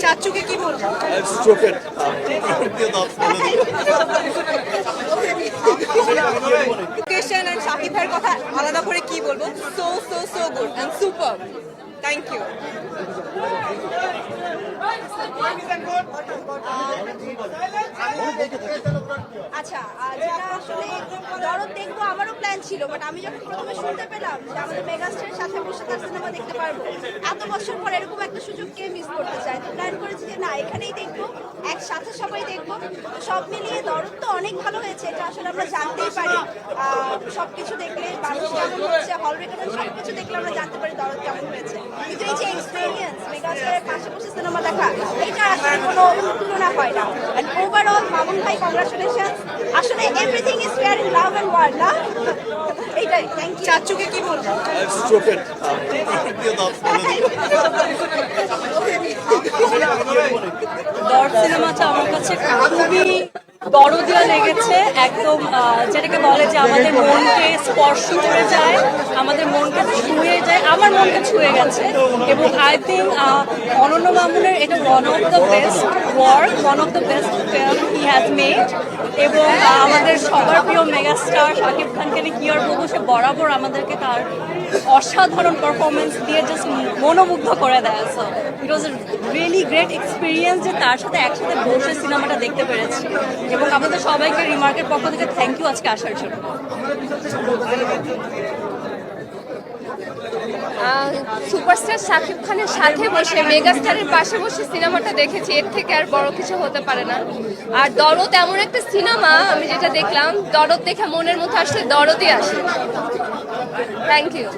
চাচুকে কি বলব? স্ট্রোকের। লোকেশন এন্ড শাকিব ভাইয়ের কথা আলাদা করে কি বলব? So so so good and super thank you আচ্ছা আর আসলে দরদ দেখব আমারও প্ল্যান ছিল বাট আমি যখন প্রথমে শুনতে পেলাম যে আমাদের মেগাস্টারের সাথে বসে তার সিনেমা দেখতে পারব, এত বছর পর এরকম একটা সুযোগ কে মিস করতে চায়? তো প্ল্যান করেছি যে না, এখানেই দেখব, একসাথে সবাই দেখব। সব মিলিয়ে দরদ তো অনেক ভালো হয়েছে, এটা আসলে আমরা জানতেই পারি। সব কিছু দেখলে, মানুষ কেমন হচ্ছে হল রেকর্ড সব কিছু দেখলে আমরা জানতে পারি দরদ কেমন হয়েছে। কিন্তু এই যে এক্সপিরিয়েন্স সিনেমা দেখা এটা আসলে কোনো তুলনা হয় না। অ্যান্ড ওভারঅল মামুন ভাই কংগ্রাচুলেশন আসলে everything is fair in love and war না? এইটাই থ্যাংক ইউ চাচুকে কি বলব? স্ট্রোকের দর সিনেমাটা আমার কাছে খুবই দরদিয়া লেগেছে। একদম যেটাকে বলে যে আমাদের মনকে স্পর্শ করে যায় আমাদের মনকে ছুঁয়ে যায় আমার মনকে ছুঁয়ে গেছে। এবং আই থিঙ্ক অনন্য মামুনের এটা one of the best work one of the best film he has made এবং আমাদের সবার প্রিয় মেগাস্টার শাকিব খানকে নিয়ে কি আর বলব, সে বরাবর আমাদেরকে তার অসাধারণ পারফরমেন্স দিয়ে জাস্ট মনোমুগ্ধ করে দেয়। So it was really great experience যে তার সাথে একসাথে বসে সিনেমাটা দেখতে পেরেছি। এবং আমাদের সবাইকে রিমার্কের পক্ষ থেকে থ্যাংক ইউ আজকে আসার জন্য। সুপারস্টার শাকিব খানের সাথে বসে, মেগাস্টারের পাশে বসে সিনেমাটা দেখেছি, এর থেকে আর বড় কিছু হতে পারে না। আর দরদ এমন একটা সিনেমা, আমি যেটা দেখলাম, দরদ দেখে মনের মতো আসলে দরদই আসে। Thank you